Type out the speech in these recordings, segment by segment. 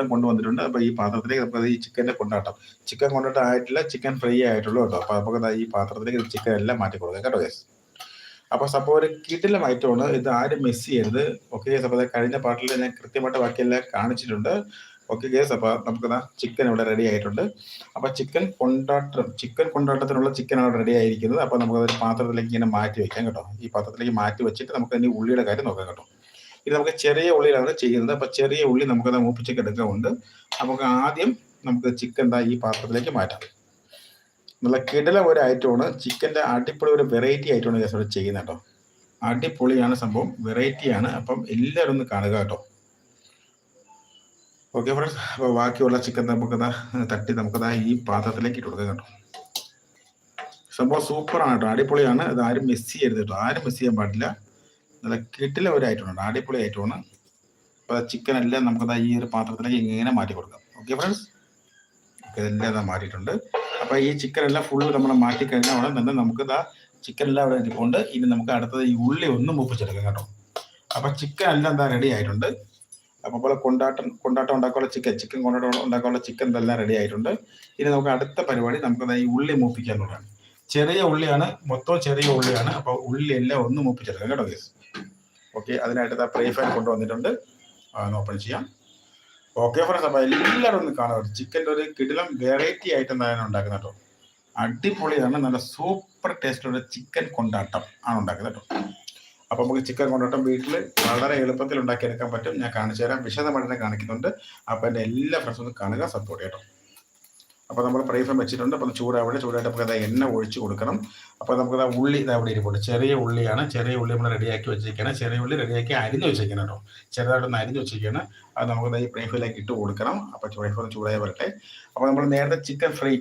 പാത്രം കൊണ്ടുവന്നിട്ടുണ്ട്. അപ്പോൾ ഈ പാത്രത്തിലേക്ക് നമുക്ക് ഈ ചിക്കന്റെ കൊണ്ടാട്ടം. ചിക്കൻ കൊണ്ടാട്ടം ആയിട്ടില്ല ചിക്കൻ ഫ്രൈ ആയിട്ടുള്ളൂ കേട്ടോ. അപ്പോൾ നമുക്ക് ഈ പാത്രത്തിലേക്ക് ചിക്കൻ എല്ലാം മാറ്റി കൊടുക്കാം കേട്ടോ ഗസ് അപ്പോൾ സംഭവം ഒരു കിടിലം ഐറ്റമാണ് ഇത് ആരും മിസ് ചെയ്യരുത്. ഓക്കെ അപ്പോൾ കഴിഞ്ഞ പാട്ടിൽ ഞാൻ കൃത്യമായിട്ട് ബാക്കിയെല്ലാം കാണിച്ചിട്ടുണ്ട്. ഓക്കെ ഗേസ് അപ്പോൾ നമുക്ക് ചിക്കൻ ഇവിടെ റെഡി ആയിട്ടുണ്ട്. അപ്പോൾ ചിക്കൻ കൊണ്ടാട്ടം ചിക്കൻ കൊണ്ടാട്ടത്തിനുള്ള ചിക്കൻ ആണ് റെഡി ആയിരിക്കുന്നത്. അപ്പോൾ നമുക്ക് പാത്രത്തിലേക്ക് ഇങ്ങനെ മാറ്റി വെക്കാം കേട്ടോ. ഈ പാത്രത്തിലേക്ക് മാറ്റി വെച്ചിട്ട് നമുക്ക് ഇനി ഉള്ളിയുടെ കാര്യം നോക്കാം കേട്ടോ. ഇത് നമുക്ക് ചെറിയ ഉള്ളിയിലാണ് ചെയ്യുന്നത്. അപ്പോൾ ചെറിയ ഉള്ളി നമുക്കത് മൂപ്പിച്ചൊക്കെ എടുക്കാറുണ്ട് നമുക്ക് ആദ്യം നമുക്ക് ചിക്കൻ ദാ ഈ പാത്രത്തിലേക്ക് മാറ്റാം. നല്ല കിടല ഒരു ഐറ്റമാണ് ചിക്കന്റെ അടിപൊളി ഒരു വെറൈറ്റി ഐറ്റമാണ് ഗ്യാസ് ഇവിടെ ചെയ്യുന്നത് കേട്ടോ. അടിപൊളിയാണ് സംഭവം. വെറൈറ്റിയാണ് അപ്പം എല്ലാവരും ഒന്ന് കാണുക കേട്ടോ. ഓക്കെ ഫ്രണ്ട്സ് അപ്പോൾ ബാക്കിയുള്ള ചിക്കൻ നമുക്കതാ തട്ടി നമുക്കതാ ഈ പാത്രത്തിലേക്ക് ഇട്ട് കൊടുക്കാം കേട്ടോ. സംഭവം സൂപ്പറാണ് കേട്ടോ. അടിപൊളിയാണ്. അത് ആരും മിസ് ചെയ്യരുത് കേട്ടോ. ആരും മിസ് ചെയ്യാൻ പാടില്ല. നല്ല കിട്ടില ഒരു ഐറ്റമാണ് അടിപൊളി ഐറ്റമാണ് അപ്പോൾ ചിക്കൻ എല്ലാം നമുക്ക് ഈ ഒരു പാത്രത്തിലേക്ക് ഇങ്ങനെ മാറ്റി കൊടുക്കാം. ഓക്കെ ഫ്രണ്ട്സ് ഓക്കെ ഇതെല്ലാം ഇതാ മാറ്റിയിട്ടുണ്ട്. അപ്പോൾ ഈ ചിക്കൻ എല്ലാം ഫുള്ള് നമ്മൾ മാറ്റി കഴിഞ്ഞാൽ ഉടൻ തന്നെ നമുക്ക് ഇതാ ചിക്കൻ എല്ലാം അവിടെ ഇരിപ്പുണ്ട്. ഇനി നമുക്ക് അടുത്തത് ഈ ഉള്ളി ഒന്ന് മൂപ്പിച്ചെടുക്കാം കേട്ടോ. അപ്പോൾ ചിക്കൻ എല്ലാം എന്താ റെഡി ആയിട്ടുണ്ട്. അപ്പോൾ പോലെ കൊണ്ടാട്ടം കൊണ്ടാട്ടം ഉണ്ടാക്കാനുള്ള ചിക്കൻ ചിക്കൻ കൊണ്ടാട്ടം ഉണ്ടാക്കാനുള്ള ചിക്കൻ ഇതെല്ലാം റെഡി ആയിട്ടുണ്ട്. ഇനി നമുക്ക് അടുത്ത പരിപാടി നമുക്ക് ഈ ഉള്ളി മൂപ്പിക്കാനുള്ളതാണ് ചെറിയ ഉള്ളിയാണ് മൊത്തം ചെറിയ ഉള്ളിയാണ്. അപ്പോൾ ഉള്ളി എല്ലാം ഒന്ന് മുപ്പിച്ചെടുക്കാം കേട്ടോ കേസ് ഓക്കെ അതിനായിട്ട് ഫാൻ കൊണ്ടുവന്നിട്ടുണ്ട് ഓപ്പൺ ചെയ്യാം. ഓക്കെ ഫ്രണ്ട്സ് അപ്പോൾ എല്ലാവരും ഒന്ന് കാണാം. ചിക്കന്റെ ഒരു കിടിലം വെറൈറ്റി ആയിട്ട് എന്താണ് ഉണ്ടാക്കുന്നത് കേട്ടോ. അടിപൊളിയാണ് നല്ല സൂപ്പർ ടേസ്റ്റുള്ള ചിക്കൻ കൊണ്ടാട്ടം ആണ് ഉണ്ടാക്കുന്നത് കേട്ടോ. അപ്പോൾ നമുക്ക് ചിക്കൻ കൊണ്ടാട്ടം വീട്ടിൽ വളരെ എളുപ്പത്തിൽ ഉണ്ടാക്കിയെടുക്കാൻ പറ്റും. ഞാൻ കാണിച്ചു തരാം വിശദമായിട്ട് കാണിക്കുന്നുണ്ട്. അപ്പോൾ എന്റെ എല്ലാ ഫ്രണ്ട്സും ഒന്ന് കാണുക സപ്പോർട്ട് കേട്ടോ. അപ്പോൾ നമ്മൾ ഫ്രം വെച്ചിട്ടുണ്ട്. അപ്പോൾ ചൂടാവിടെ ചൂടായിട്ട് നമുക്ക് അത് എണ്ണ ഒഴിച്ച് കൊടുക്കണം. അപ്പോൾ നമുക്ക് അത് ഉള്ളി ഇതാ അവിടെ ഇരിപ്പുണ്ട്. ചെറിയ ഉള്ളിയാണ്. ചെറിയ ഉള്ളി നമ്മൾ റെഡിയാക്കി വെച്ചിരിക്കണം ചെറിയ ഉള്ളി റെഡിയാക്കി അരിഞ്ഞ് വെച്ചിരിക്കണം കേട്ടോ. ചെറുതായിട്ടൊന്ന് അരിഞ്ഞ് വെച്ചിരിക്കണം അത് നമുക്ക് ഈ ഫ്രൈ ഫ്രൈയിലേക്ക് ഇട്ട് കൊടുക്കണം. അപ്പോൾ ഫ്രം ചൂടായി വരട്ടെ. അപ്പോൾ നമ്മൾ നേരത്തെ ചിക്കൻ ഫ്രൈ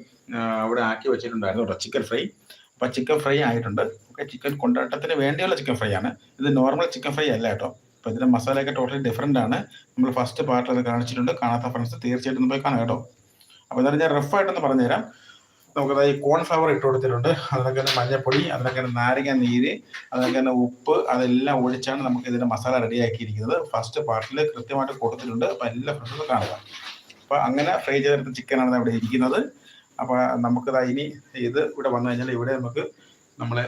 അവിടെ ആക്കി വെച്ചിട്ടുണ്ടായിരുന്നു കേട്ടോ. ചിക്കൻ ഫ്രൈ അപ്പോൾ ചിക്കൻ ഫ്രൈ ആയിട്ടുണ്ട്. ഓക്കെ ചിക്കൻ കൊണ്ടാട്ടത്തിന് വേണ്ടിയുള്ള ചിക്കൻ ഫ്രൈ ആണ്. ഇത് നോർമൽ ചിക്കൻ ഫ്രൈ അല്ല കേട്ടോ. അപ്പോൾ ഇതിന്റെ മസാലയൊക്കെ ടോട്ടലി ഡിഫറെന്റ് ആണ്. നമ്മൾ ഫസ്റ്റ് പാർട്ടിൽ അത് കാണിച്ചിട്ടുണ്ട്. കാണാത്ത ഫ്രണ്ട്സ് തീർച്ചയായിട്ടും പോയി കാണാം കേട്ടോ. അപ്പോൾ എന്നാലും ഞാൻ റഫായിട്ടൊന്ന് പറഞ്ഞുതരാം. നമുക്കത് ഈ കോൺഫ്ലവർ ഇട്ട് കൊടുത്തിട്ടുണ്ട്. അതിനൊക്കെ തന്നെ മഞ്ഞപ്പൊടി അതിനൊക്കെ തന്നെ നാരങ്ങ നീര് അതിനൊക്കെ തന്നെ ഉപ്പ് അതെല്ലാം ഒഴിച്ചാണ് നമുക്ക് ഇതിന്റെ മസാല റെഡിയാക്കിയിരിക്കുന്നത് ഫസ്റ്റ് പാർട്ടിൽ കൃത്യമായിട്ട് കൊടുത്തിട്ടുണ്ട്. അപ്പോൾ എല്ലാ ഫ്രണ്ട്സും കാണുക. അപ്പോൾ അങ്ങനെ ഫ്രൈ ചെയ്തെടുത്ത ചിക്കനാണ് അവിടെ ഇരിക്കുന്നത്. അപ്പോൾ നമുക്കത് ഇനി ഇത് ഇവിടെ വന്നു കഴിഞ്ഞാൽ ഇവിടെ നമുക്ക് നമ്മളെ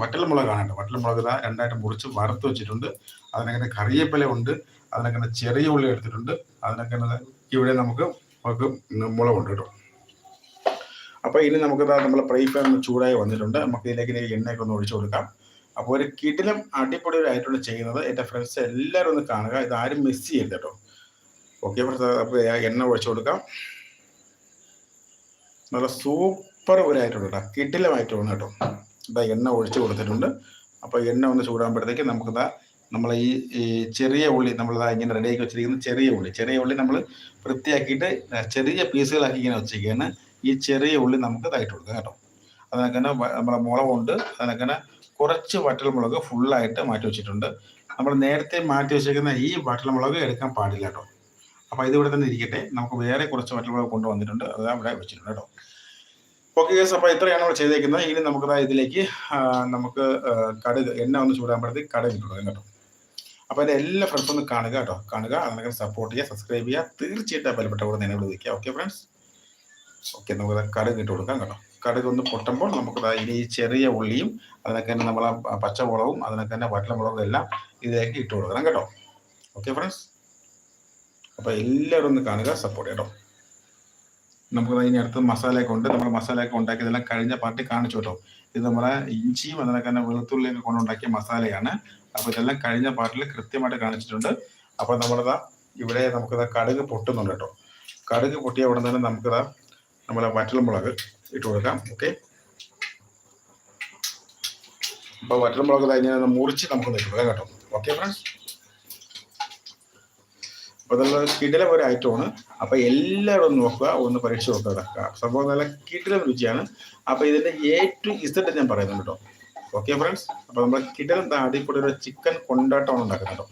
വട്ടൽമുളക് കാണട്ടെ വട്ടൽമുളക് ഇതാ രണ്ടായിട്ട് മുറിച്ച് വറുത്ത് വെച്ചിട്ടുണ്ട്. അതിനങ്ങനെ കറിവേപ്പില ഉണ്ട്. അതിനങ്ങനെ ചെറിയ ഉള്ളി എടുത്തിട്ടുണ്ട്. അതിനൊക്കെ ഇവിടെ നമുക്ക് നമുക്ക് മുളകുണ്ട് കേട്ടോ. അപ്പോൾ ഇനി നമുക്ക് നമ്മൾ പ്രൈ പാൻ ചൂടായി വന്നിട്ടുണ്ട്. നമുക്ക് ഇതിലേക്ക് ഇനി എണ്ണയൊക്കെ ഒന്ന് ഒഴിച്ചു കൊടുക്കാം. അപ്പോൾ ഒരു കിടിലം അടിപൊളി ഒരു ആയിട്ടാണ് ചെയ്യുന്നത്. എന്റെ ഫ്രണ്ട്സ് എല്ലാവരും ഒന്ന് കാണുക. ഇത് ആരും മിസ് ചെയ്യരുത് കേട്ടോ. ഓക്കെ അപ്പോൾ എണ്ണ ഒഴിച്ചു കൊടുക്കാം. നല്ല സൂപ്പർ ഒരു ആയിട്ടുണ്ട് കേട്ടോ കിടിലമായിട്ടുണ്ട് കേട്ടോ. ഇതാ എണ്ണ ഒഴിച്ചു കൊടുത്തിട്ടുണ്ട്. അപ്പോൾ എണ്ണ ഒന്ന് ചൂടാകുമ്പോഴത്തേക്ക് നമുക്കിതാ നമ്മൾ ഈ ചെറിയ ഉള്ളി നമ്മൾ ഇങ്ങനെ റെഡിയാക്കി വെച്ചിരിക്കുന്ന ചെറിയ ഉള്ളി. ചെറിയ ഉള്ളി നമ്മൾ വൃത്തിയാക്കിയിട്ട് ചെറിയ പീസുകളാക്കി ഇങ്ങനെ വെച്ചിരിക്കുകയാണ്. ഈ ചെറിയ ഉള്ളി നമുക്ക് ഇതായിട്ട് കൊടുക്കാം കേട്ടോ. അതിനൊക്കെ തന്നെ നമ്മളെ മുളകുണ്ട്. അതിനൊക്കെ തന്നെ കുറച്ച് വറ്റൽമുളക് ഫുള്ളായിട്ട് മാറ്റി വെച്ചിട്ടുണ്ട്. നമ്മൾ നേരത്തെ മാറ്റി വെച്ചിരിക്കുന്ന ഈ വറ്റൽമുളക് എടുക്കാൻ പാടില്ല കേട്ടോ. അപ്പോൾ ഇതിവിടെ തന്നെ ഇരിക്കട്ടെ. നമുക്ക് വേറെ കുറച്ച് വറ്റൽമുളക് കൊണ്ടുവന്നിട്ടുണ്ട് അത് അവിടെ വെച്ചിട്ടുണ്ട് കേട്ടോ. ഓക്കെ ഗേസ് അപ്പോൾ ഇത്രയാണ് നമ്മൾ ചെയ്തേക്കുന്നത്. ഇനി നമുക്ക് ഇതിലേക്ക് നമുക്ക് കടുക് എണ്ണ ഒന്ന് ചൂടാകുമ്പോഴത്തേക്ക് കടുക് ഇട്ട് കൊടുക്കാം കേട്ടോ. അപ്പോൾ എന്റെ എല്ലാ ഫ്രണ്ട്സും ഒന്ന് കാണുക കേട്ടോ. കാണുക അതിനൊക്കെ സപ്പോർട്ട് ചെയ്യുക സബ്സ്ക്രൈബ് ചെയ്യുക. തീർച്ചയായിട്ടും ബലപ്പെട്ട കൂടെ നിന്നെ വിളിക്കുക. ഓക്കെ ഫ്രണ്ട്സ് ഓക്കെ നമുക്ക് കടുക് ഇട്ട് കൊടുക്കാം കേട്ടോ. കടുക് ഒന്ന് പൊട്ടുമ്പോൾ നമുക്ക് ഇനി ചെറിയ ഉള്ളിയും അതിനൊക്കെ തന്നെ നമ്മളെ പച്ചമുളകും അതിനൊക്കെ തന്നെ വറ്റമുളകും എല്ലാം ഇതിലേക്ക് ഇട്ട് കൊടുക്കണം കേട്ടോ. ഓക്കെ ഫ്രണ്ട്സ് അപ്പോൾ എല്ലാവരും ഒന്ന് കാണുക സപ്പോർട്ട് കേട്ടോ. നമുക്ക് ഇനി അടുത്ത് മസാലയൊക്കെ ഉണ്ട്. നമ്മൾ മസാലയൊക്കെ ഉണ്ടാക്കിയതെല്ലാം കഴിഞ്ഞ പാർട്ടി കാണിച്ചു കേട്ടോ. ഇത് നമ്മളെ ഇഞ്ചിയും അതിനൊക്കെ തന്നെ വെളുത്തുള്ളിയൊക്കെ കൊണ്ടുണ്ടാക്കിയ മസാലയാണ്. അപ്പോൾ ഇതെല്ലാം കഴിഞ്ഞ പാർട്ടിൽ കൃത്യമായിട്ട് കാണിച്ചിട്ടുണ്ട്. അപ്പോൾ നമ്മളിതാ ഇവിടെ നമുക്കിതാ കടുക് പൊട്ടുന്നുണ്ട് കേട്ടോ. കടുക് പൊട്ടിയ ഉടൻ തന്നെ നമുക്കിതാ നമ്മളെ വറ്റൽമുളക് ഇട്ട് കൊടുക്കാം. ഓക്കെ അപ്പോൾ വറ്റൽമുളക് ഇങ്ങനെ മുറിച്ച് നമുക്ക് നിൽക്കാം കേട്ടോ. ഓക്കെ ഫ്രണ്ട്സ് അപ്പോൾ ഇതെല്ലാം കിടിലം ഒരു ഐറ്റമാണ് അപ്പോൾ എല്ലാവരും ഒന്ന് നോക്കുക ഒന്ന് പരീക്ഷ നോക്കുക. സംഭവം നല്ല കിടിലം രുചിയാണ്. അപ്പോൾ ഇതിന്റെ എ ടു ഞാൻ പറയുന്നുണ്ട് കേട്ടോ. ഓക്കെ ഫ്രണ്ട്സ് അപ്പോൾ നമ്മൾ കിടിലം അടിപൊളി ഒരു ചിക്കൻ കൊണ്ടാട്ടമാണ് ഉണ്ടാക്കുന്നത്.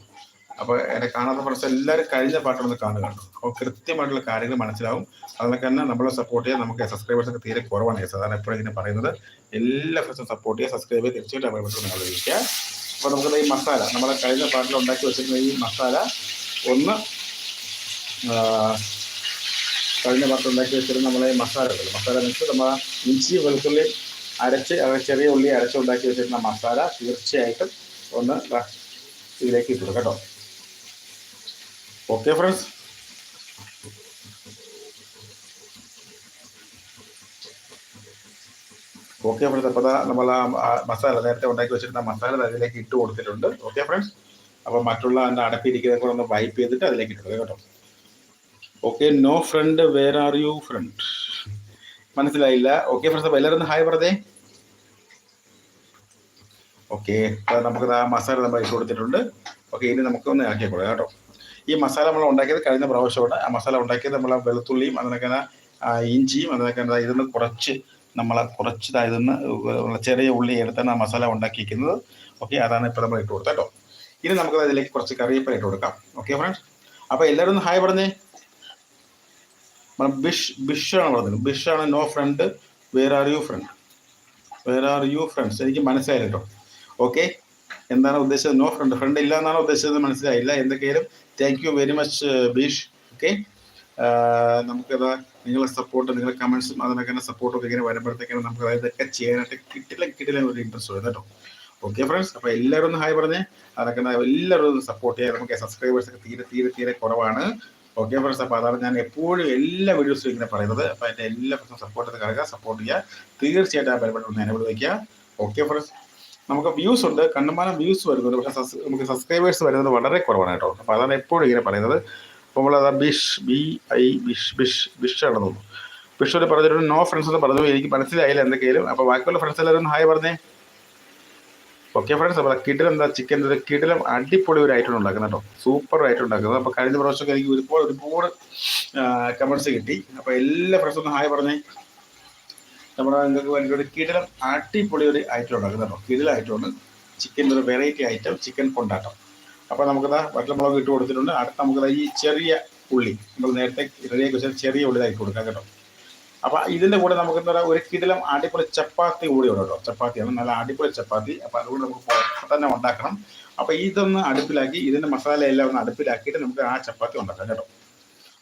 അപ്പോൾ എന്നെ കാണാത്ത ഫ്രണ്ട്സ് എല്ലാവരും കഴിഞ്ഞ പാട്ടൊന്ന് കാണുക അപ്പോൾ കൃത്യമായിട്ടുള്ള കാര്യങ്ങൾ മനസ്സിലാവും. അതിനൊക്കെ തന്നെ നമ്മളെ സപ്പോർട്ട് ചെയ്യാൻ നമുക്ക് സബ്സ്ക്രൈബേഴ്സൊക്കെ തീരെ കുറവാണ്. സാധാരണ എപ്പോഴും ഇങ്ങനെ പറയുന്നത്? എല്ലാ ഫ്രണ്ട്സും സപ്പോർട്ട് ചെയ്യുക സബ്സ്ക്രൈബ് ചെയ്ത് തീർച്ചയായിട്ടും അവരുടെ നിങ്ങൾ വിളിക്കുക അപ്പോൾ നമുക്ക് ഈ മസാല നമ്മളെ കഴിഞ്ഞ പാട്ടിൽ ഉണ്ടാക്കി വെച്ചിരുന്ന ഈ മസാല ഒന്ന് കഴിഞ്ഞ പാട്ടിൽ ഉണ്ടാക്കി വെച്ചിരുന്ന നമ്മളെ മസാല മസാല മീൻസ് നമ്മൾ ഇഞ്ചി വെളുത്തുള്ളി അരച്ച് ചെറിയ ഉള്ളി അരച്ച് ഉണ്ടാക്കി വെച്ചിരുന്ന മസാല തീർച്ചയായിട്ടും ഒന്ന് ഇതിലേക്ക് ഇട്ടു കേട്ടോ. ഓക്കെ ഫ്രണ്ട്സ് ഓക്കെ ഫ്രണ്ട്സ് അപ്പോൾ നമ്മൾ ആ മസാല നേരത്തെ ഉണ്ടാക്കി വെച്ചിരുന്ന മസാല അതിലേക്ക് ഇട്ട് കൊടുത്തിട്ടുണ്ട്. ഓക്കെ ഫ്രണ്ട്സ് അപ്പോൾ മറ്റുള്ള അതിന്റെ അടപ്പിരിക്കുന്ന കൂടെ ഒന്ന് വൈപ്പ് ചെയ്തിട്ട് അതിലേക്ക് ഇട്ടു കേട്ടോ. Okay no friend where are you friend മനസ്സിലായില്ല. ഓക്കെ ഫ്രണ്ട്സ് അപ്പോൾ എല്ലാവരും ഹായ് പറഞ്ഞേ. ഓക്കെ നമുക്ക് ആ മസാല നമ്മൾ ഇട്ട് കൊടുത്തിട്ടുണ്ട്. ഓക്കെ ഇനി നമുക്ക് ഒന്ന് ഇറക്കി കൊടുക്കാം കേട്ടോ. ഈ മസാല നമ്മൾ ഉണ്ടാക്കിയത് കഴിഞ്ഞ പ്രാവശ്യമാണ്. ആ മസാല ഉണ്ടാക്കിയത് നമ്മൾ വെളുത്തുള്ളിയും അതിനൊക്കെ ഇഞ്ചിയും അതിനൊക്കെ ഇതിന് കുറച്ച് നമ്മൾ കുറച്ച് ഇതായത് ചെറിയ ഉള്ളി എടുത്താണ് ആ മസാല ഉണ്ടാക്കിയിരിക്കുന്നത്. ഓക്കെ അതാണ് ഇപ്പോൾ നമ്മൾ ഇട്ട് കൊടുത്തത് കേട്ടോ. ഇനി നമുക്ക് അതിലേക്ക് കുറച്ച് കറിവേപ്പില ഇട്ട് കൊടുക്കാം. ഓക്കെ ഫ്രണ്ട്സ് അപ്പോൾ എല്ലാവരും ഒന്ന് ഹായ് പറഞ്ഞേ. ബിഷ് ബിഷാണ് പറഞ്ഞത്. ബിഷാണ് no friend where are you friend where are you friends എനിക്ക് മനസ്സിലായില്ല കേട്ടോ. ഓക്കെ എന്താണ് ഉദ്ദേശിച്ചത്? നോ ഫ്രണ്ട് ഫ്രണ്ട് ഇല്ല എന്നാണ് ഉദ്ദേശിച്ചത് മനസ്സിലായില്ല. എന്തൊക്കെയാലും താങ്ക് യു വെരി മച്ച് ബീഷ് ഓക്കെ നമുക്കത് നിങ്ങളുടെ സപ്പോർട്ട് നിങ്ങളുടെ കമൻസും അതിനൊക്കെ തന്നെ സപ്പോർട്ടൊക്കെ ഇങ്ങനെ വരുമ്പോഴത്തേക്കാണ് നമുക്ക് അതൊക്കെ ചെയ്യാനായിട്ട് കിട്ടില്ല കിട്ടില്ല ഒരു ഇൻട്രസ്റ്റ് വരുന്നത് കേട്ടോ. ഓക്കെ ഫ്രണ്ട്സ് അപ്പോൾ എല്ലാവരും ഒന്ന് ഹായ് പറഞ്ഞേ അതൊക്കെ എല്ലാവരും ഒന്ന് സപ്പോർട്ട് ചെയ്യാൻ നമുക്ക് സബ്സ്ക്രൈബേഴ്സ് ഒക്കെ തീരെ തീരെ തീരെ കുറവാണ്. ഓക്കെ ഫ്രണ്ട്സ് അപ്പോൾ അതാണ് ഞാൻ എപ്പോഴും എല്ലാ വീഡിയോസും ഇങ്ങനെ പറയുന്നത്. അപ്പോൾ എന്റെ എല്ലാ ഫ്രണ്ട്സും സപ്പോർട്ട് ചെയ്ത് കാണുക സപ്പോർട്ട് ചെയ്യുക. തീർച്ചയായിട്ടും ആ പരിപാടി ഒന്ന് അനുഭവിക്കുക ഓക്കെ ഫ്രണ്ട്സ് നമുക്ക് വ്യൂസ് ഉണ്ട് കണ്ടമാനം വ്യൂസ് വരുന്നുണ്ട്. പക്ഷെ നമുക്ക് സബ്സ്ക്രൈബേഴ്സ് വരുന്നത് വളരെ കുറവാണ് കേട്ടോ. അപ്പോൾ അതാണ് എപ്പോഴും ഇങ്ങനെ പറയുന്നത്. അപ്പോൾ നമ്മൾ നമ്മളത് ബിഷ് ബി ഐ ബിഷ് ബിഷ് ബിഷ് ആണെന്ന് തോന്നുന്നു. ഒരു പറഞ്ഞിട്ടുണ്ട് നോ ഫ്രണ്ട്സ് എന്ന് പറഞ്ഞു. എനിക്ക് മനസ്സിലായില്ല എന്തൊക്കെയാലും അപ്പോൾ ബാക്കിയുള്ള ഫ്രണ്ട്സ് എല്ലാവരും ഹായ് പറഞ്ഞേ. ഓക്കെ ഫ്രണ്ട്സ് അപ്പോൾ കിടിലം എന്താ ചിക്കൻ കിടിലം അടിപൊളി ഒരു ഐറ്റം ഉണ്ടാക്കുന്നത് കേട്ടോ. സൂപ്പർ ഐറ്റം ഉണ്ടാക്കുന്നത്. അപ്പോൾ കഴിഞ്ഞ പ്രാവശ്യമൊക്കെ എനിക്ക് ഒരുപാട് ഒരുപാട് കമൻസ് കിട്ടി. അപ്പോൾ എല്ലാ ഫ്രണ്ട്സും ഒന്ന് ഹായ് പറഞ്ഞേ. നമ്മുടെ നിങ്ങൾക്ക് വേണ്ടി ഒരു കിടിലം അടിപൊളി ഒരു ഐറ്റം ഉണ്ടാക്കുന്നുണ്ടോ കേട്ടോ. ചിക്കന്റെ ഒരു വെറൈറ്റി ഐറ്റം ചിക്കൻ കൊണ്ടാട്ടം. അപ്പോൾ നമുക്കതാ വറ്റൽമുളക് ഇട്ട് കൊടുത്തിട്ടുണ്ട്. അടുത്ത നമുക്കത് ഈ ചെറിയ ഉള്ളി. നമ്മൾ നേരത്തെ റെഡിയാക്കി വെച്ചാൽ ചെറിയ ഉള്ളി ഇട്ട് കൊടുക്കാം കേട്ടോ. അപ്പോൾ ഇതിന്റെ കൂടെ നമുക്ക് എന്താ പറയുക ഒരു കിടിലം അടിപൊളി ചപ്പാത്തി കൂടി ഉണ്ട് കേട്ടോ. ചപ്പാത്തിയാണ് നല്ല അടിപൊളി ചപ്പാത്തി. അപ്പോൾ അതുകൊണ്ട് നമുക്ക് തന്നെ ഉണ്ടാക്കണം. അപ്പോൾ ഇതൊന്ന് അടുപ്പിലാക്കി ഇതിന്റെ മസാല എല്ലാം ഒന്ന് അടുപ്പിലാക്കിയിട്ട് നമുക്ക് ആ ചപ്പാത്തി ഉണ്ടാക്കാം കേട്ടോ.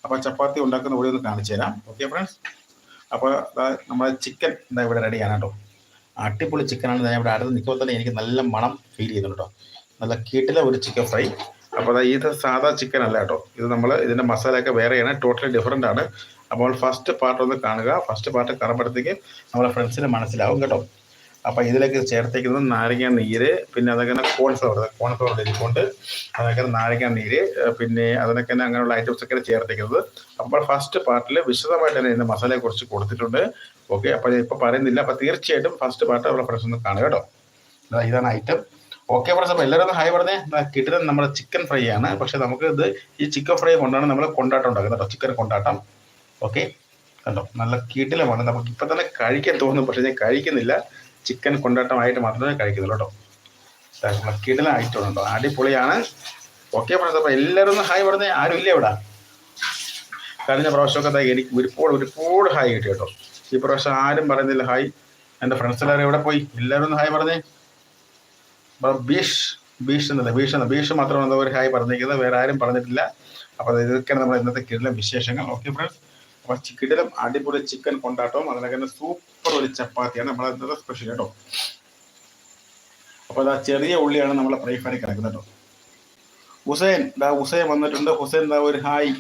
അപ്പോൾ ചപ്പാത്തി ഉണ്ടാക്കുന്ന കൂടി ഒന്ന് കാണിച്ചു തരാം ഓക്കെ ഫ്രണ്ട്സ് അപ്പോൾ നമ്മുടെ ചിക്കൻ എന്താ ഇവിടെ റെഡിയാണ് കേട്ടോ. അടിപൊളി ചിക്കനാണ് ഞാൻ ഇവിടെ അടുത്ത് നിൽക്കുമ്പോൾ തന്നെ എനിക്ക് നല്ല മണം ഫീൽ ചെയ്യുന്നുണ്ട് കേട്ടോ. നല്ല കീട്ടിലെ ഒരു ചിക്കൻ ഫ്രൈ അപ്പോൾ ദാ ഇത് സാധാ ചിക്കൻ അല്ല കേട്ടോ. ഇത് നമ്മൾ ഇതിന്റെ മസാലയൊക്കെ വേറെയാണ് ടോട്ടലി ഡിഫറെന്റ് ആണ്. അപ്പോൾ ഫസ്റ്റ് പാർട്ട് ഒന്ന് കാണുക. ഫസ്റ്റ് പാർട്ട് കാണുമ്പോഴത്തേക്ക് നമ്മുടെ ഫ്രണ്ട്സിന് മനസ്സിലാവും കേട്ടോ. അപ്പോൾ ഇതിലേക്ക് ചേർത്തേക്കുന്നത് നാരങ്ങ നീര് പിന്നെ അതൊക്കെ തന്നെ കോൺഫ്ലവർ കോൺഫ്ലവർ ഇരിക്കൊണ്ട് അതൊക്കെ നാരങ്ങ നീര് പിന്നെ അതിനൊക്കെ തന്നെ അങ്ങനെയുള്ള ഐറ്റംസ് ഒക്കെ ചേർത്തേക്കുന്നത്. അപ്പോൾ ഫസ്റ്റ് പാർട്ടിൽ വിശദമായിട്ട് തന്നെ ഇതിന്റെ മസാലയെ കുറിച്ച് കൊടുത്തിട്ടുണ്ട്. ഓക്കെ അപ്പോൾ ഇപ്പോൾ പറയുന്നില്ല. അപ്പോൾ തീർച്ചയായിട്ടും ഫസ്റ്റ് പാർട്ട് അവരുടെ ഫ്രണ്ട്സ് ഒന്ന് കാണുക കേട്ടോ. ഇതാണ് ഐറ്റം ഓക്കെ ഫ്രണ്ട്സ് അപ്പോൾ എല്ലാവരും ഹായ് പറഞ്ഞേ. കിട്ടുന്നത് നമ്മുടെ ചിക്കൻ ഫ്രൈ ആണ്. പക്ഷെ നമുക്ക് ഇത് ഈ ചിക്കൻ ഫ്രൈ കൊണ്ടാണ് നമ്മൾ കൊണ്ടാട്ടം ഉണ്ടാക്കുന്നത് ചിക്കൻ കൊണ്ടാട്ടം. ഓക്കെ കണ്ടോ? നല്ല കീട്ടിലമാണ് നമുക്ക് ഇപ്പം തന്നെ കഴിക്കാൻ തോന്നുന്നു പക്ഷെ ഞാൻ കഴിക്കുന്നില്ല. ചിക്കൻ കൊണ്ടാട്ടമായിട്ട് മാത്രമേ കഴിക്കുന്നുള്ളൂ കേട്ടോ. കിടലായിട്ടുണ്ടോ അടിപൊളിയാണ്. ഓക്കെ അപ്പോൾ എല്ലാവരും ഒന്ന് ഹായ് പറഞ്ഞേ. ആരും ഇല്ല ഇവിടെ? കഴിഞ്ഞ പ്രാവശ്യമൊക്കെ എനിക്ക് ഒരുപാട് ഒരുപാട് ഹായ് കിട്ടി കേട്ടോ. ഈ പ്രാവശ്യം ആരും പറയുന്നില്ല ഹായ് എന്റെ ഫ്രണ്ട്സ് എല്ലാവരും എവിടെ പോയി? എല്ലാവരും ഒന്ന് ഹായ് പറഞ്ഞേ. ബീഷ് ബീഷ് എന്നല്ല ബീഷ് എന്ന ബീഷ് മാത്രമാണ് ഒരു ഹായ് പറഞ്ഞിരിക്കുന്നത്. വേറെ ആരും പറഞ്ഞിട്ടില്ല. അപ്പോൾ ഇതൊക്കെയാണ് നമ്മുടെ ഇന്നത്തെ കിടിലം വിശേഷങ്ങൾ. ഓക്കെ ഫ്രണ്ട്സ് അപ്പോൾ അടിപൊളി ചിക്കൻ കൊണ്ടാട്ടവും. അതിനൊക്കെ തന്നെ സൂപ്പർ ഒരു ചപ്പാത്തിയാണ്. നമ്മളെ ഇന്നത്തെ സ്പെഷ്യൽ കേട്ടോ. അപ്പോൾ അതാ ചെറിയ ഉള്ളിയാണ് നമ്മളെ ഫ്രൈ പാനിൽ കിടക്കുന്നത് കേട്ടോ. ഹുസൈൻ ദാ ഹുസൈൻ വന്നിട്ടുണ്ട്. ഹുസൈൻ ദാ ഒരു ഹായ്.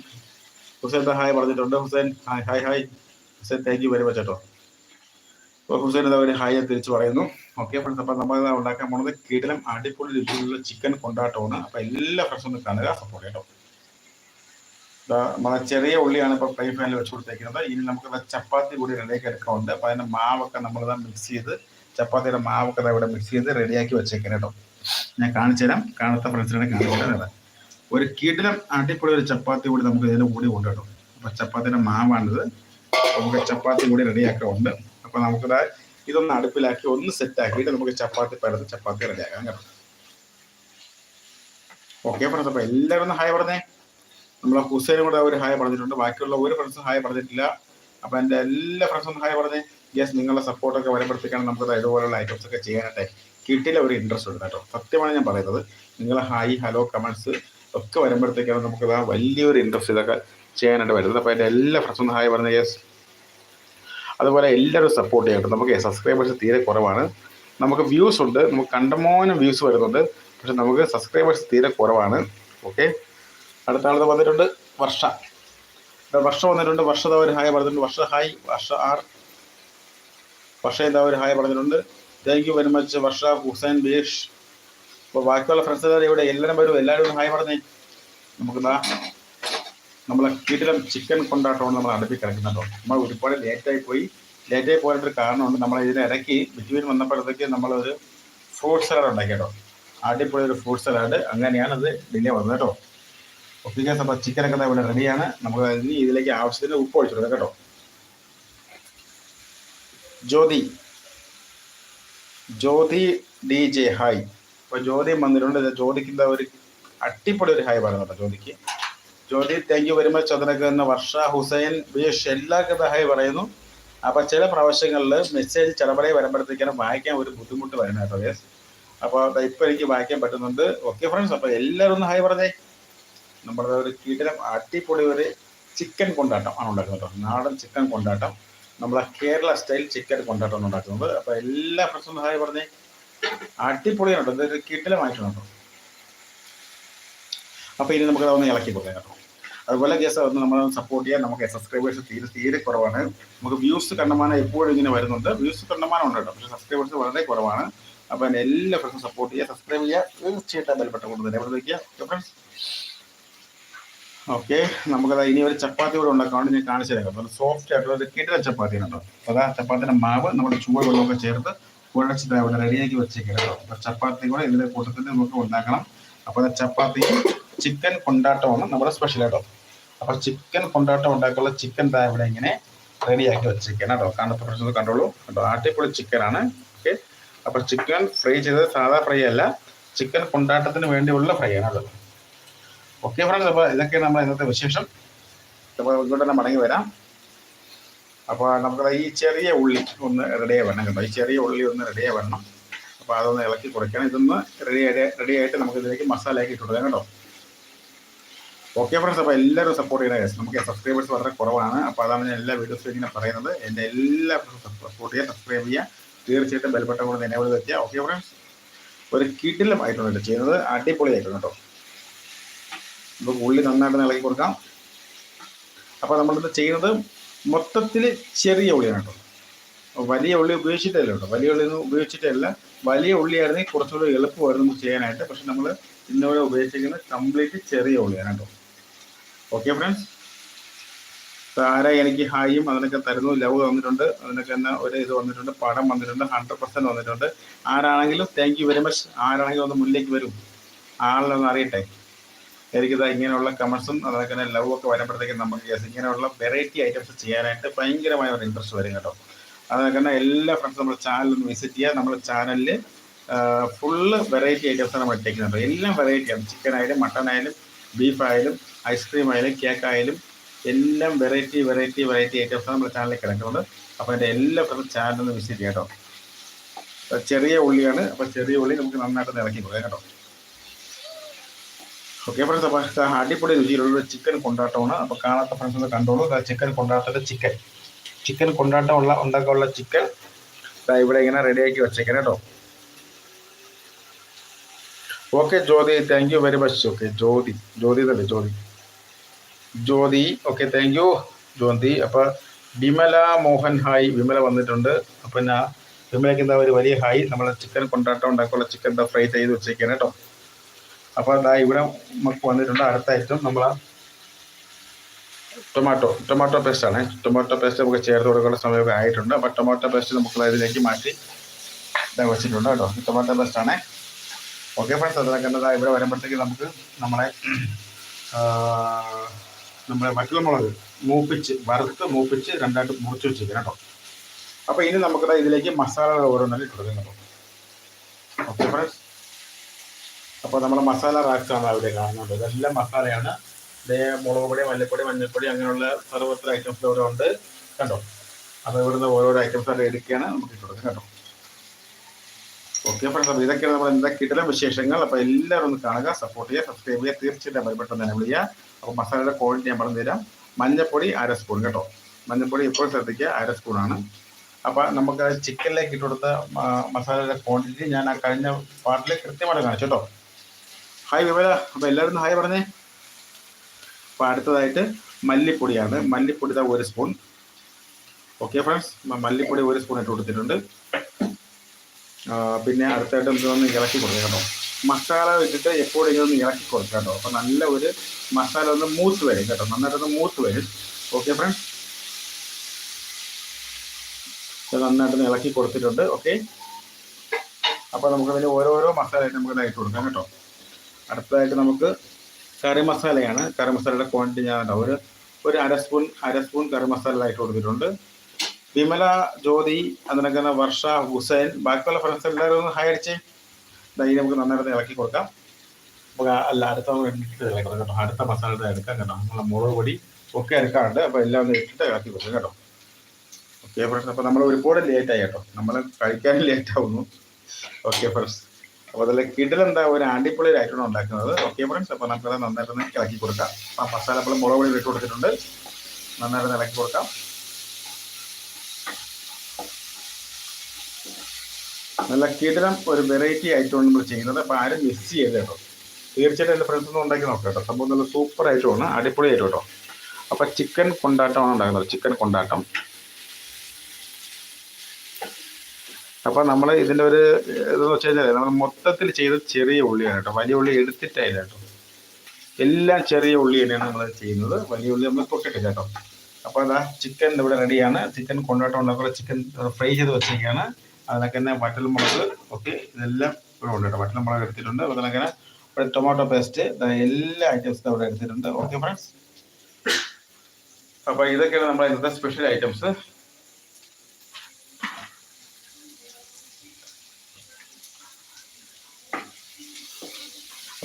ഹുസൈൻ ദാ ഹായ് പറഞ്ഞിട്ടുണ്ട്. Hussain hi hi hi. Hussain thank you very much കേട്ടോ. അപ്പോൾ ഹുസൈൻ ദാ ഒരു ഹായ് തിരിച്ചു പറയുന്നു. ഓക്കെ ഫ്രണ്ട്സ് അപ്പോൾ നമ്മൾ ഇതാ ഉണ്ടാക്കാൻ പോകുന്നത് കിടിലം അടിപൊളി രീതിയിലുള്ള ചിക്കൻ കൊണ്ടാട്ടമാണ്. അപ്പോൾ എല്ലാ ഫ്രണ്ട്സും കാണുക സപ്പോർട്ട് കേട്ടോ. ദാ നമ്മളെ ചെറിയ ഉള്ളിയാണ് ഇപ്പോൾ ഫ്രൈ പാനിൽ വെച്ച് കൊടുത്തേക്കുന്നത്. ഇനി നമുക്ക് ചപ്പാത്തി കൂടി റെഡിയാക്കി എടുക്കാറുണ്ട് അപ്പോൾ അതിന്റെ മാവൊക്കെ നമ്മൾ മിക്സ് ചെയ്ത് ചപ്പാത്തിയുടെ മാവൊക്കെ ഇവിടെ മിക്സ് ചെയ്ത് റെഡിയാക്കി വെച്ചേക്കണം കേട്ടോ. ഞാൻ കാണിച്ചു തരാം. കാണാത്ത ഫ്രണ്ട്സിനെ കാണിച്ചു ഒരു കിടിലം അടിപൊളി ഒരു ചപ്പാത്തി കൂടി നമുക്ക് ഇതിന്റെ കൂടി ഉണ്ട് കേട്ടോ. അപ്പോൾ ചപ്പാത്തിയുടെ മാവാണിത്. നമുക്ക് ചപ്പാത്തി കൂടി റെഡിയാക്കാറുണ്ട് അപ്പൊ നമുക്ക് ഇതൊന്ന് അടുപ്പിലാക്കി ഒന്ന് സെറ്റ് ആക്കിയിട്ട് നമുക്ക് ചപ്പാത്തി പരത്ത് ചപ്പാത്തി റെഡിയാക്കാം കേട്ടോ. ഓക്കെ ഫ്രണ്ട്സ് അപ്പോൾ എല്ലാവരും ഹായ് പറഞ്ഞേ. നമ്മളെ ഹുസൈനും കൂടെ ഒരു ഹായ് പറഞ്ഞിട്ടുണ്ട്. ബാക്കിയുള്ള ഒരു ഫ്രണ്ട്സും ഹായ് പറഞ്ഞിട്ടില്ല. അപ്പൊ എന്റെ എല്ലാ ഫ്രണ്ട്സും ഹായ് പറഞ്ഞ് യെസ് നിങ്ങളുടെ സപ്പോർട്ടൊക്കെ വരപ്പെടുത്തിക്കാണ് നമുക്ക് ഇതുപോലുള്ള ഐറ്റംസ് ഒക്കെ ചെയ്യാനായിട്ട് കിട്ടിയില്ല ഒരു ഇൻട്രസ്റ്റ് ഉണ്ട് കേട്ടോ. സത്യമാണ് ഞാൻ പറയുന്നത്. നിങ്ങൾ ഹായ് ഹലോ കമൻസ് ഒക്കെ വരുമ്പോഴത്തേക്കാണ് നമുക്ക് വലിയൊരു ഇൻട്രസ്റ്റ് ഇതൊക്കെ ചെയ്യാനായിട്ട് വരുന്നത് അപ്പോൾ എന്റെ എല്ലാ ഫ്രണ്ട്സും ഹായ് പറഞ്ഞ യെസ് അതുപോലെ എല്ലാവരും സപ്പോർട്ട് ചെയ്യട്ടെ നമുക്ക് സബ്സ്ക്രൈബേഴ്സ് തീരെ കുറവാണ്. നമുക്ക് വ്യൂസ് ഉണ്ട്. നമുക്ക് കണ്ടമോനം വ്യൂസ് വരുന്നുണ്ട്. പക്ഷെ നമുക്ക് സബ്സ്ക്രൈബേഴ്സ് തീരെ കുറവാണ്. ഓക്കെ അടുത്ത ആളത് വന്നിട്ടുണ്ട് വർഷ. വർഷ വന്നിട്ടുണ്ട്. വർഷ ഒരു ഹായ് പറഞ്ഞിട്ടുണ്ട്. വർഷ ഹായ്. വർഷ ആർ. വർഷ എന്താ ഒരു ഹായ് പറഞ്ഞിട്ടുണ്ട്. Thank you very much Varsha Hussain ബേഷ് അപ്പോൾ ബാക്കിയുള്ള ഫ്രണ്ട്സ് എല്ലാവരും ഇവിടെ എല്ലാവരും വരും. എല്ലാവരും ഹായ് പറഞ്ഞേ. നമുക്കെന്താ നമ്മളെ വീട്ടിലെ ചിക്കൻ കൊണ്ടാട്ടമാണ് നമ്മൾ അടുപ്പി കിടക്കുന്നുണ്ടോ നമ്മൾ ഒരുപാട് ലേറ്റായി പോയി. ലേറ്റായി പോയിട്ടൊരു കാരണമുണ്ട് നമ്മൾ ഇതിനെ ഇടയ്ക്ക് ബിറ്റ്വീൻ വന്നപ്പോഴത്തേക്ക് നമ്മളൊരു ഫ്രൂട്ട് സലാഡ് ഉണ്ടാക്കിയട്ടോ അടിപൊളി ഒരു ഫ്രൂട്ട് സലാഡ് അങ്ങനെയാണ് അത് ഡിലേ വന്നത് കേട്ടോ. ഗ്യാസ് അപ്പോൾ ചിക്കനൊക്കെ ഇവിടെ റെഡിയാണ് നമ്മൾ ഇനി ഇതിലേക്ക് ആവശ്യത്തിന് ഉപ്പ് ഒഴിച്ചു കേട്ടോ. Jyothi. Jyothi D J hi അപ്പോൾ ജ്യോതി വന്നിട്ടുണ്ട്. ജ്യോതിക്ക് എന്താ ഒരു അട്ടിപ്പൊളി ഒരു ഹായ് പറയുന്നുണ്ട് ജ്യോതിക്ക്. Jyothi thank you very much അതിനൊക്കെ തന്നെ വർഷ ഹുസൈൻ ബിയേഷ് എല്ലാവർക്കും ഹായ് പറയുന്നു. അപ്പോൾ ചില പ്രാവശ്യങ്ങളിൽ മെസ്സേജ് ചിലപ്പോഴേ വരുമ്പോഴത്തേക്കാണ് വായിക്കാൻ ഒരു ബുദ്ധിമുട്ട് വരുന്നത് കേട്ടോ യെസ് അപ്പോൾ ഇപ്പോൾ എനിക്ക് വായിക്കാൻ പറ്റുന്നുണ്ട്. ഓക്കെ ഫ്രണ്ട്സ് അപ്പോൾ എല്ലാവരും ഒന്ന് ഹായ് പറഞ്ഞേ. നമ്മുടെ ഒരു കീട്ടിലും അടിപൊളി ഒരു ചിക്കൻ കൊണ്ടാട്ടം ആണ് ഉണ്ടാക്കുന്നത് നാടൻ ചിക്കൻ കൊണ്ടാട്ടം. നമ്മളെ കേരള സ്റ്റൈൽ ചിക്കൻ കൊണ്ടാട്ടം ഉണ്ടാക്കുന്നത്. അപ്പോൾ എല്ലാ ഫ്രണ്ട്സും സഹായ പറഞ്ഞ്. അടിപൊളിയാണ് കേട്ടോ. ഇതൊരു കീട്ടിലുമായിട്ടുണ്ട് അപ്പോൾ ഇനി നമുക്ക് അതൊന്ന് ഇളക്കി കൊടുക്കാം കേട്ടോ. അതുപോലെ ഗസ് ഒന്ന് നമ്മൾ സപ്പോർട്ട് ചെയ്യാൻ നമുക്ക് സബ്സ്ക്രൈബേഴ്സ് തീരെ തീരെ കുറവാണ്. നമുക്ക് വ്യൂസ് കണ്ടമാനം എപ്പോഴും ഇങ്ങനെ വരുന്നുണ്ട്. വ്യൂസ് കണ്ടമാനം ഉണ്ട് കേട്ടോ. പക്ഷേ സബ്സ്ക്രൈബേഴ്സ് വളരെ കുറവാണ്. എന്റെ എല്ലാ ഫ്രണ്ട്സും സപ്പോർട്ട് ചെയ്യുക സബ്സ്ക്രൈബ് ചെയ്യുക. തീർച്ചയായിട്ടും ബലപ്പെട്ട വയ്ക്കുക ഓക്കെ ഫ്രണ്ട്സ് ഓക്കെ നമുക്കത് ഇനി ഒരു ചപ്പാത്തി കൂടെ ഉണ്ടാക്കാൻ ഞാൻ കാണിച്ചു തരാം. സോഫ്റ്റ് ആയിട്ടുള്ള ഒരു കിടല ചപ്പാത്തി ഉണ്ടോ അപ്പോൾ ആ ചപ്പാത്തിന്റെ മാവ് നമ്മുടെ ചൂട് വെള്ളമൊക്കെ ചേർത്ത് കുഴച്ചിട്ട് അവിടെ റെഡിയാക്കി വെച്ചേക്കാം കേട്ടോ. അപ്പോൾ ചപ്പാത്തി കൂടെ ഇതിന്റെ കൂട്ടത്തിൽ നമുക്ക് ഉണ്ടാക്കണം. അപ്പോൾ ചപ്പാത്തിയും ചിക്കൻ കൊണ്ടാട്ടമാണ് നമ്മുടെ സ്പെഷ്യൽ കേട്ടോ അപ്പോൾ ചിക്കൻ കൊണ്ടാട്ടം ഉണ്ടാക്കാനുള്ള ചിക്കൻ താ ഇവിടെ ഇങ്ങനെ റെഡിയാക്കി വെച്ചിരിക്കണം കേട്ടോ. കാണത്തെ പ്രശ്നം കണ്ടോളൂ കേട്ടോ അടിപൊളി ചിക്കനാണ് ഓക്കെ. അപ്പോൾ ചിക്കൻ ഫ്രൈ ചെയ്തത് സാധാ ഫ്രൈ അല്ല. ചിക്കൻ കൊണ്ടാട്ടത്തിന് വേണ്ടിയുള്ള ഫ്രൈ ആണ് കേട്ടോ. ഓക്കെ ഫ്രണ്ട്സ് അപ്പോൾ ഇതൊക്കെയാണ് നമ്മൾ ഇന്നത്തെ വിശേഷം. അപ്പോൾ ഇങ്ങോട്ട് തന്നെ മടങ്ങി വരാം. അപ്പോൾ നമുക്ക് ഈ ചെറിയ ഉള്ളി ഒന്ന് റെഡിയായി വരണം കേട്ടോ. ഈ ചെറിയ ഉള്ളി ഒന്ന് റെഡിയായി വരണം. അപ്പോൾ അതൊന്ന് ഇളക്കി കുറയ്ക്കണം. ഇതൊന്ന് റെഡി റെഡി ആയിട്ട് നമുക്ക് ഇതിലേക്ക് മസാലയാക്കി ഇട്ട് കൊടുക്കാം കേട്ടോ. ഓക്കെ ഫ്രണ്ട്സ് അപ്പോൾ എല്ലാവരും സപ്പോർട്ട് ചെയ്യണേ നമുക്ക് സബ്സ്ക്രൈബേഴ്സ് വളരെ കുറവാണ്. അപ്പോൾ അതാണ് ഞാൻ എല്ലാ വീഡിയോസിലും ഇങ്ങനെ പറയുന്നത്. എന്റെ എല്ലാ സപ്പോർട്ട് ചെയ്യുക സബ്സ്ക്രൈബ് ചെയ്യുക. തീർച്ചയായിട്ടും ബെൽബട്ടം കൊണ്ട് എന്നെ വിളി ഓക്കെ ഫ്രണ്ട്സ്. ഒരു കിടിലമായിട്ടുണ്ട് ചെയ്യുന്നത്. അടിപൊളിയായിട്ടുണ്ട് കേട്ടോ. നമുക്ക് ഉള്ളി നന്നായിട്ട് ഇളക്കി കൊടുക്കാം. അപ്പോൾ നമ്മളിത് ചെയ്യുന്നത് മൊത്തത്തിൽ ചെറിയ ഉള്ളിയാണ് കേട്ടോ. വലിയ ഉള്ളി ഉപയോഗിച്ചിട്ടല്ല കേട്ടോ. വലിയ ഉള്ളി ഒന്നും ഉപയോഗിച്ചിട്ടല്ല വലിയ ഉള്ളിയായിരുന്നെങ്കിൽ കുറച്ചുകൂടി എളുപ്പമായിരുന്നു നമുക്ക് ചെയ്യാനായിട്ട്. പക്ഷെ നമ്മൾ ഇന്നോടെ ഉപയോഗിച്ചിരിക്കുന്നത് കംപ്ലീറ്റ് ചെറിയ ഉള്ളിയാണ് കേട്ടോ. ഓക്കെ ഫ്രണ്ട്സ് ആരാ എനിക്ക് ഹായും അതിനൊക്കെ തരുന്നു? ലവ് വന്നിട്ടുണ്ട്. അതിനൊക്കെ തന്നെ ഒരു ഇത് വന്നിട്ടുണ്ട്. പടം വന്നിട്ടുണ്ട്. ഹൺഡ്രഡ് പെർസെന്റ് വന്നിട്ടുണ്ട്. ആരാണെങ്കിലും താങ്ക് യു വെരി മച്ച് ആരാണെങ്കിലും ഒന്ന് മുന്നിലേക്ക് വരും. ആളിലൊന്ന് അറിയട്ടെ. എനിക്കിത് ഇങ്ങനെയുള്ള കമൻസും അതൊക്കെ തന്നെ ലവ് ഒക്കെ വരുമ്പോഴത്തേക്കും നമുക്ക് ഇങ്ങനെയുള്ള വെറൈറ്റി ഐറ്റംസ് ചെയ്യാനായിട്ട് ഭയങ്കരമായ ഒരു ഇൻട്രസ്റ്റ് വരും കേട്ടോ. അതൊക്കെ തന്നെ എല്ലാ ഫ്രണ്ട്സും നമ്മുടെ ചാനൽ ഒന്ന് വിസിറ്റ് ചെയ്യുക. നമ്മുടെ ചാനലിൽ ഫുള്ള് വെറൈറ്റി ഐറ്റംസ് നമ്മൾ ഇട്ടേക്കുന്നുണ്ട് എല്ലാം വെറൈറ്റിയാണ് ചിക്കൻ ആയാലും മട്ടൺ ആയാലും ബീഫ് ആയാലും ഐസ്ക്രീം ആയാലും കേക്ക് ആയാലും എല്ലാം വെറൈറ്റി വെറൈറ്റി വെറൈറ്റി ഐറ്റംസ് നമ്മുടെ ചാനലിൽ കിടക്കുന്നുണ്ട് അപ്പോൾ എന്റെ എല്ലാ ഫ്രണ്ട്സും ചാനലൊന്ന് വിസിറ്റ് ചെയ്യാം കേട്ടോ. ചെറിയ ഉള്ളിയാണ്. അപ്പോൾ ചെറിയ ഉള്ളി നമുക്ക് നന്നായിട്ട് ഇളക്കി കൊടുക്കാം കേട്ടോ. ഓക്കെ ഫ്രണ്ട്സ് അപ്പോൾ അടിപൊളി രുചിയിലുള്ള ചിക്കൻ കൊണ്ടാട്ടമാണ്. അപ്പോൾ കാണാത്ത ഫ്രണ്ട്സ് ഒന്ന് കണ്ടോളൂ. ചിക്കൻ കൊണ്ടാട്ടത്തിന്റെ ചിക്കൻ ചിക്കൻ കൊണ്ടാട്ടം ഉള്ള ഉണ്ടാക്കാനുള്ള ചിക്കൻ ഇവിടെ ഇങ്ങനെ റെഡിയാക്കി വെച്ചേക്കാൻ കേട്ടോ okay Jyothi thank you very much okay Jyothi Jyothi തന്നെ Jyothi? Jyothi okay thank you Jyothi. അപ്പോൾ വിമല മോഹൻ ഹായ് വിമല വന്നിട്ടുണ്ട്. അപ്പം ഞാൻ വിമലയ്ക്ക് എന്താ ഒരു വലിയ ഹായ് നമ്മൾ ചിക്കൻ കൊണ്ടാട്ടം ഉണ്ടാക്കാനുള്ള ചിക്കൻ എന്താ ഫ്രൈ ചെയ്ത് വെച്ചേക്കാൻ കേട്ടോ അപ്പോൾ അതാ ഇവിടെ നമുക്ക് വന്നിട്ടുണ്ട് അടുത്ത ഐറ്റം നമ്മൾ ടൊമാറ്റോ ടൊമാറ്റോ പേസ്റ്റ് ആണ്. ടൊമാറ്റോ പേസ്റ്റ് നമുക്ക് ചേർത്ത് കൊടുക്കേണ്ട സമയമൊക്കെ ആയിട്ടുണ്ട്. അപ്പോൾ ടൊമാറ്റോ പേസ്റ്റ് നമുക്ക് ഇതിലേക്ക് മാറ്റി ഇതാ വെച്ചിട്ടുണ്ട് കേട്ടോ. ടൊമാറ്റോ പേസ്റ്റ് ആണ്. ഓക്കെ ഫ്രണ്ട്സ് അതൊക്കെ എന്താ ഇവിടെ വരുമ്പോഴത്തേക്ക് നമുക്ക് നമ്മളെ നമ്മുടെ വറ്റൽമുളക് മൂപ്പിച്ച് വറുത്ത് മൂപ്പിച്ച് രണ്ടായിട്ട് മുറിച്ച് വെച്ചിരിക്കണം കേട്ടോ. അപ്പോൾ ഇനി നമുക്കിതാ ഇതിലേക്ക് മസാലകൾ ഓരോന്നാലും ഇട്ട് കൊടുക്കാം കേട്ടോ. ഓക്കെ ഫ്രണ്ട്സ് അപ്പോൾ നമ്മുടെ മസാല റാക്സ് ആണ് അവിടെ കാണുന്നത്. ഇതെല്ലാം മസാലയാണ്. ഇതേ മുളക് പൊടി മല്ലിപ്പൊടി മഞ്ഞൾപ്പൊടി അങ്ങനെയുള്ള സർവത്ര ഐറ്റംസ് ഇവിടെ ഉണ്ട്. കണ്ടോ? അപ്പോൾ ഇവിടുന്ന് ഓരോരോ ഐറ്റംസ് അവിടെ എടുക്കുകയാണ് നമുക്ക് ഇട്ട് കൊടുക്കാം കേട്ടോ ഓക്കെ ഫ്രണ്ട്സ് അപ്പോൾ ഇതൊക്കെയാണ് നമ്മൾ എന്താ കിട്ടലും വിശേഷങ്ങൾ. അപ്പോൾ എല്ലാവരും ഒന്ന് കാണുക സപ്പോർട്ട് ചെയ്യുക സബ്സ്ക്രൈബ് ചെയ്യുക. തീർച്ചയായിട്ടും പെട്ടെന്ന് തന്നെ വിളിക്കുക. അപ്പോൾ മസാലയുടെ ക്വാളിറ്റി ഞാൻ പറഞ്ഞു തരാം. മഞ്ഞപ്പൊടി അര സ്പൂൺ കേട്ടോ. മഞ്ഞൾപ്പൊടി എപ്പോഴും ശ്രദ്ധിക്കുക അര സ്പൂണാണ് അപ്പോൾ നമുക്ക് ചിക്കനിലേക്ക് ഇട്ട് കൊടുത്ത മസാലയുടെ ക്വാണ്ടിറ്റി ഞാൻ ആ കഴിഞ്ഞ പാർട്ടിൽ കൃത്യമായിട്ട് കാണിച്ചു കേട്ടോ. ഹായ് വിമല അപ്പോൾ എല്ലാവരും ഹായ് പറഞ്ഞേ. അപ്പോൾ അടുത്തതായിട്ട് മല്ലിപ്പൊടിയാണ്. മല്ലിപ്പൊടി ഇതാ ഒരു സ്പൂൺ ഓക്കെ ഫ്രണ്ട്സ് മല്ലിപ്പൊടി ഒരു സ്പൂൺ ഇട്ട് കൊടുത്തിട്ടുണ്ട്. പിന്നെ അടുത്തായിട്ട് ഇതൊന്ന് ഇളക്കി കൊടുക്കുക കേട്ടോ. മസാല വെച്ചിട്ട് എപ്പോഴും ഒന്ന് ഇളക്കി കൊടുക്കുക കേട്ടോ. അപ്പോൾ നല്ല ഒരു മസാല ഒന്ന് മൂത്ത് വരും കേട്ടോ. നന്നായിട്ടൊന്ന് മൂത്ത് വരും. ഓക്കെ ഫ്രണ്ട്സ് നന്നായിട്ടൊന്ന് ഇളക്കി കൊടുത്തിട്ടുണ്ട്. ഓക്കെ അപ്പോൾ നമുക്ക് ഇതിൽ ഓരോരോ മസാലയായിട്ട് നമുക്ക് ഇതായിട്ട് കൊടുക്കാം കേട്ടോ. അടുത്തതായിട്ട് നമുക്ക് കറി മസാലയാണ്. കറി മസാലയുടെ ക്വാണ്ടിറ്റി ഞാൻ ഒരു ഒരു അര സ്പൂൺ അര സ്പൂൺ കറി മസാല ആയിട്ട് കൊടുത്തിട്ടുണ്ട്. വിമല ജ്യോതി അതിനൊക്കെ വർഷ ഹുസൈൻ ബാക്കിയുള്ള ഫ്രണ്ട്സ് എല്ലാവരും ഒന്ന് ഹായ് അടിച്ചേ ദൈ നമുക്ക് നന്നായിട്ട് ഇളക്കി കൊടുക്കാം. നമുക്ക് അല്ല അടുത്ത ഇട്ടിട്ട് കേട്ടോ. അടുത്ത മസാല എടുക്കാം കേട്ടോ. നമ്മളെ മുളക് പൊടി ഒക്കെ എടുക്കാറുണ്ട്. അപ്പോൾ എല്ലാം ഒന്ന് ഇട്ടിട്ട് ഇളക്കി കൊടുക്കാം കേട്ടോ. ഓക്കെ ഫ്രണ്ട്സ് അപ്പോൾ നമ്മൾ ഒരുപാട് ലേറ്റ് ആയി കേട്ടോ. നമ്മൾ കഴിക്കാനും ലേറ്റ് ആവുന്നു. ഓക്കെ ഫ്രണ്ട്സ് അപ്പോൾ അതിൽ കിടിലെന്താ ഒരു ആണ്ടിപ്പൊളി ആയിട്ടാണ് ഉണ്ടാക്കുന്നത് ഓക്കെ ഫ്രണ്ട്സ് അപ്പോൾ നമുക്കത് നന്നായിട്ടൊന്ന് ഇളക്കി കൊടുക്കാം. ആ മസാല അപ്പോൾ മുളക് പൊടി ഇട്ട് കൊടുത്തിട്ടുണ്ട്. നന്നായിട്ട് ഇളക്കി കൊടുക്കാം. നല്ല കിടിലം ഒരു വെറൈറ്റി ആയിട്ടാണ് നമ്മൾ ചെയ്യുന്നത്. അപ്പോൾ ആരും മിസ് ചെയ്യരുത് കേട്ടോ. തീർച്ചയായിട്ടും എന്റെ ഫ്രണ്ട്സ് ഒന്ന് ഉണ്ടാക്കി നോക്കാം കേട്ടോ. സംഭവം നല്ല സൂപ്പർ ആയിട്ടുമാണ് അടിപൊളി ഐറ്റം കേട്ടോ. അപ്പോൾ ചിക്കൻ കൊണ്ടാട്ടമാണ് ഉണ്ടാക്കുന്നത്. ചിക്കൻ കൊണ്ടാട്ടം. അപ്പോൾ നമ്മൾ ഇതിന്റെ ഒരു ഇതെന്ന് വെച്ച് കഴിഞ്ഞാൽ നമ്മൾ മൊത്തത്തിൽ ചെയ്ത ചെറിയ ഉള്ളിയാണ് കേട്ടോ. വലിയ ഉള്ളി എടുത്തിട്ടായില്ല കേട്ടോ. എല്ലാം ചെറിയ ഉള്ളി തന്നെയാണ് നമ്മൾ ചെയ്യുന്നത്. വലിയ ഉള്ളി നമ്മൾ തൊട്ടിട്ടില്ല കേട്ടോ. അപ്പോൾ അതാ ചിക്കൻ ഇവിടെ റെഡിയാണ് ചിക്കൻ കൊണ്ടാട്ടം ഉണ്ടാക്കുന്ന ചിക്കൻ ഫ്രൈ ചെയ്ത് വെച്ചിരിക്കുകയാണ്. അതിനൊക്കെ തന്നെ വറ്റൽമുളക് ഓക്കെ ഇതെല്ലാം ഇവിടെ ഉണ്ട് കേട്ടോ. വറ്റൽമുളക് എടുത്തിട്ടുണ്ട്. അതിനൊക്കെ ഇവിടെ ടൊമാറ്റോ പേസ്റ്റ് എല്ലാ ഐറ്റംസും ഇവിടെ എടുത്തിട്ടുണ്ട്. ഓക്കെ ഫ്രണ്ട്സ് അപ്പോൾ ഇതൊക്കെയാണ് നമ്മുടെ ഇന്നത്തെ സ്പെഷ്യൽ ഐറ്റംസ്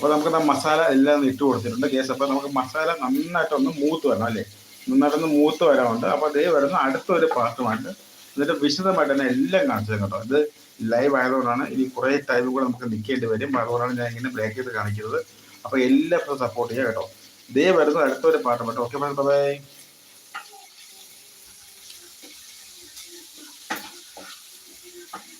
അപ്പോൾ നമുക്ക് ആ മസാല എല്ലാം ഇട്ട് കൊടുത്തിട്ടുണ്ട്. കേസ് അപ്പോൾ നമുക്ക് മസാല നന്നായിട്ടൊന്ന് മൂത്ത് വരണം അല്ലേ? നന്നായിട്ടൊന്ന് മൂത്ത് വരാറുണ്ട് അപ്പോൾ അതേ വരുന്ന അടുത്തൊരു പാത്രമായിട്ട് എന്നിട്ട് വിശദമായിട്ട് തന്നെ എല്ലാം കാണിച്ചു തരും കേട്ടോ. ഇത് ലൈവ് ആയതുകൊണ്ടാണ് ഇനി കുറേ ടൈം കൂടെ നമുക്ക് നിൽക്കേണ്ടി വരും. അതുകൊണ്ടാണ് ഞാൻ ഇങ്ങനെ ബ്രേക്ക് ചെയ്ത് കാണിക്കുന്നത്. അപ്പോൾ എല്ലാവർക്കും സപ്പോർട്ട് ചെയ്യാം കേട്ടോ. ഇതേ വരുന്ന അടുത്തൊരു പാട്ടുമായിട്ട് ഓക്കെ ബൈ